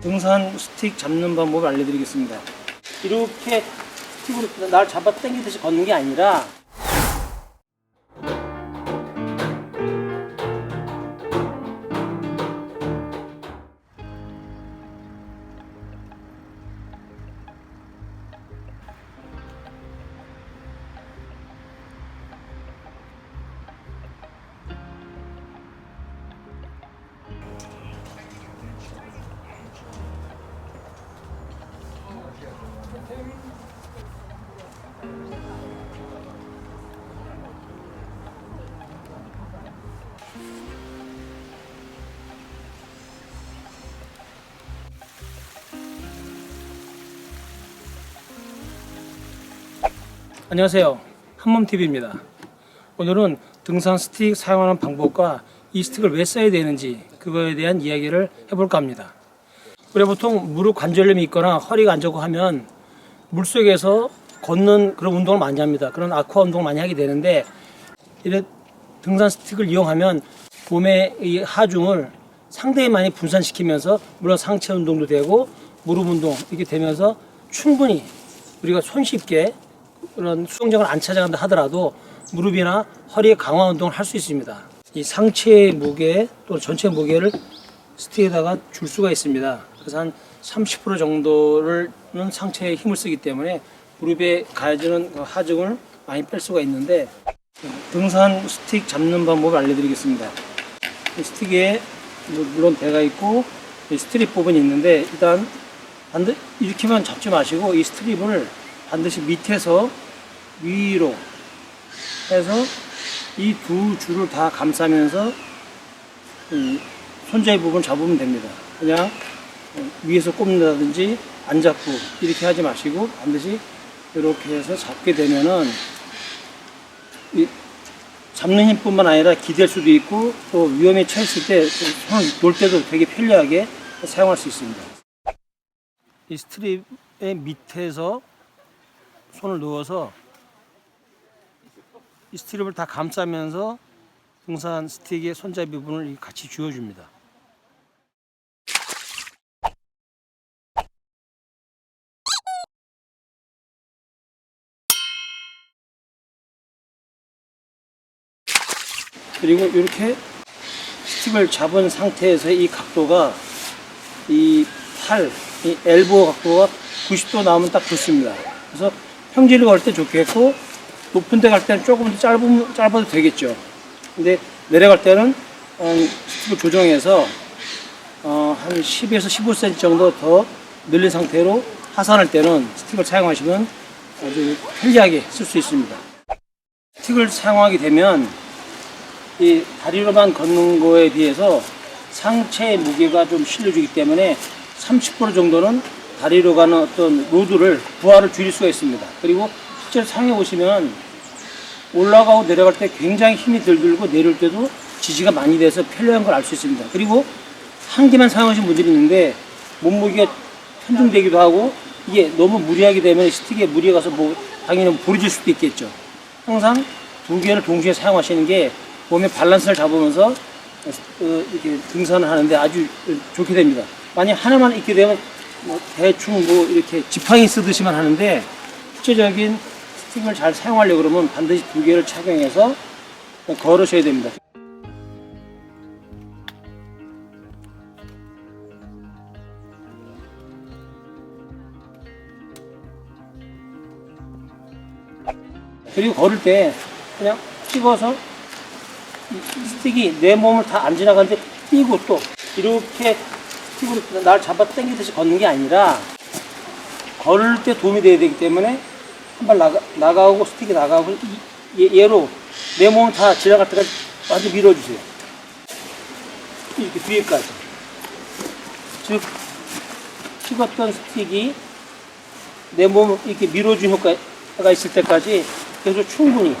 등산 스틱 잡는 방법을 알려드리겠습니다. 이렇게 스틱으로 날 잡아 당기듯이 걷는 게 아니라 안녕하세요. 한몸TV입니다. 오늘은 등산 스틱 사용하는 방법과 이 스틱을 왜 써야 되는지 그거에 대한 이야기를 해볼까 합니다. 우리 보통 무릎 관절염이 있거나 허리가 안 좋고 하면 물속에서 걷는 그런 운동을 많이 합니다. 그런 아쿠아 운동을 많이 하게 되는데 이런 등산 스틱을 이용하면 몸의 이 하중을 상당히 많이 분산시키면서 물론 상체 운동도 되고 무릎 운동 이렇게 되면서 충분히 우리가 손쉽게 그런 수영장을 안 찾아간다 하더라도 무릎이나 허리의 강화 운동을 할 수 있습니다. 이 상체의 무게 또 전체 무게를 스틱에다가 줄 수가 있습니다. 그래서 한 30% 정도는 상체에 힘을 쓰기 때문에 무릎에 가해지는 그 하중을 많이 뺄 수가 있는데 등산 스틱 잡는 방법을 알려드리겠습니다. 이 스틱에 물- 물론 배가 있고 이 스트립 부분이 있는데 일단 반드 이렇게만 잡지 마시고 이 스트립을 반드시 밑에서 위로 해서 이 두 줄을 다 감싸면서 이 손잡이 부분 잡으면 됩니다. 그냥 어, 위에서 꼽는다든지 안 잡고 이렇게 하지 마시고 반드시 이렇게 해서 잡게 되면은 이 잡는 힘뿐만 아니라 기댈 수도 있고 또 위험에 처했을 때 손을 놓을 때도 되게 편리하게 사용할 수 있습니다. 이 스트립의 밑에서 손을 넣어서 이 스트립을 다 감싸면서 등산 스틱의 손잡이 부분을 같이 쥐어줍니다. 그리고 이렇게 스틱을 잡은 상태에서 이 각도가 이 팔, 이 엘보 각도가 90도 나오면 딱 좋습니다. 그래서 평지를 걸 때 좋겠고 높은 데 갈 때는 조금 더 짧으면, 짧아도 되겠죠. 근데 내려갈 때는 음, 스틱을 조정해서 어, 한 10에서 15cm 정도 더 늘린 상태로 하산할 때는 스틱을 사용하시면 아주 편리하게 쓸 수 있습니다. 스틱을 사용하게 되면 이 다리로만 걷는 거에 비해서 상체의 무게가 좀 실려주기 때문에 30% 정도는 다리로 가는 어떤 로드를 부하를 줄일 수가 있습니다. 그리고 실제로 사용해 보시면 올라가고 내려갈 때 굉장히 힘이 덜 들고 내려올 때도 지지가 많이 돼서 편리한 걸 알 수 있습니다. 그리고 한 개만 사용하신 분들이 있는데 몸무게가 편중되기도 하고 이게 너무 무리하게 되면 스틱에 무리가 가서 뭐 당연히 부러질 수도 있겠죠. 항상 두 개를 동시에 사용하시는 게 몸의 밸런스를 잡으면서 어, 이렇게 등산을 하는데 아주 좋게 됩니다. 만약 하나만 있게 되면 뭐 대충 뭐 이렇게 지팡이 쓰듯이만 하는데 실제적인 스틱을 잘 사용하려고 그러면 반드시 두 개를 착용해서 걸으셔야 됩니다. 그리고 걸을 때 그냥 찍어서 이 스틱이 내 몸을 다 안 지나가는데 뛰고 또 이렇게 스틱으로 날 잡아 당기듯이 걷는 게 아니라 걸을 때 도움이 돼야 되기 때문에 한 발 나가, 나가고 스틱이 나가고 이- 얘- 얘로 내 몸을 다 지나갈 때까지 완전 밀어주세요. 이렇게 뒤에까지. 즉 찍었던 스틱이 내 몸을 이렇게 밀어준 효과가 있을 때까지 계속 충분히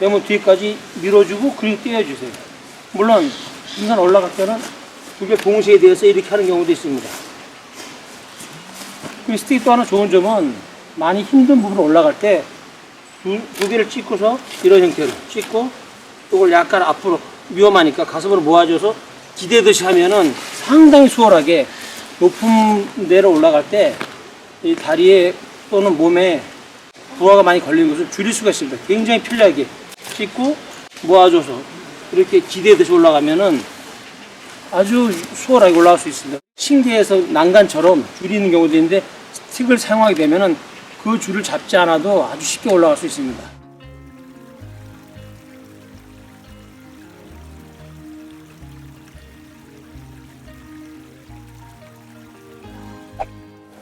내 몸 뒤에까지 밀어주고 그리고 떼어주세요. 물론 등산 올라갈 때는 두 개 동시에 대해서 이렇게 하는 경우도 있습니다. 그 스틱 또 하나 좋은 점은 많이 힘든 부분 올라갈 때 두, 두 개를 찍고서 이런 형태로 찍고 이걸 약간 앞으로 위험하니까 가슴으로 모아줘서 기대듯이 하면은 상당히 수월하게 높은 데로 올라갈 때 이 다리에 또는 몸에 부하가 많이 걸리는 것을 줄일 수가 있습니다. 굉장히 편리하게 씻고 모아줘서 이렇게 기대듯이 올라가면은 아주 수월하게 올라갈 수 있습니다. 신기해서 난간처럼 줄이는 경우도 있는데 스틱을 사용하게 되면은 그 줄을 잡지 않아도 아주 쉽게 올라갈 수 있습니다.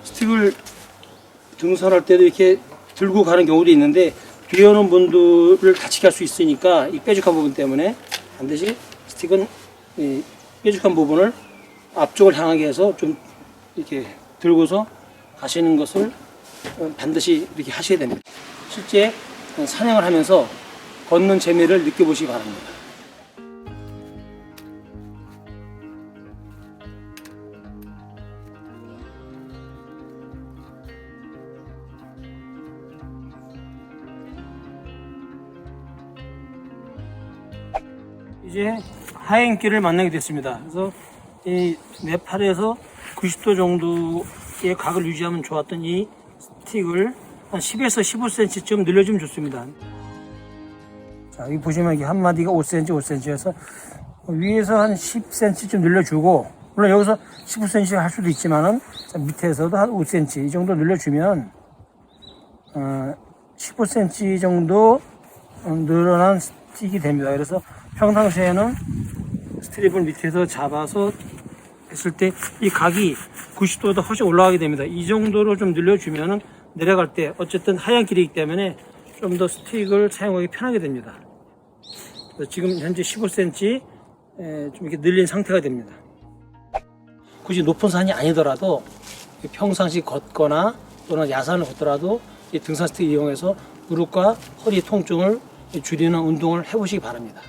스틱을 등산할 때도 이렇게 들고 가는 경우도 있는데 뒤에 오는 분들을 다치게 할 수 있으니까 이 뾰족한 부분 때문에 반드시 스틱은 이 뾰족한 부분을 앞쪽을 향하게 해서 좀 이렇게 들고서 가시는 것을 어, 반드시 이렇게 하셔야 됩니다. 실제 산행을 하면서 걷는 재미를 느껴보시기 바랍니다. 이제 하행길을 만나게 됐습니다. 그래서 이 네팔에서 90도 정도의 각을 유지하면 좋았던 이 스틱을 한 10에서 15cm쯤 늘려주면 좋습니다. 자, 여기 보시면 이게 한 마디가 5cm, 5cm여서 위에서 한 10cm쯤 늘려주고 물론 여기서 15cm 할 수도 있지만은 자, 밑에서도 한 5cm 이 정도 늘려주면 어, 15cm 정도 어, 늘어난 스틱이 됩니다. 그래서 평상시에는 스트립을 밑에서 잡아서 했을 때 이 각이 90도보다 훨씬 올라가게 됩니다. 이 정도로 좀 늘려주면은 내려갈 때 어쨌든 하얀 길이기 때문에 좀 더 스틱을 사용하기 편하게 됩니다. 지금 현재 15cm 에, 좀 이렇게 늘린 상태가 됩니다. 굳이 높은 산이 아니더라도 평상시 걷거나 또는 야산을 걷더라도 이 등산 스틱 이용해서 무릎과 허리 통증을 줄이는 운동을 해보시기 바랍니다.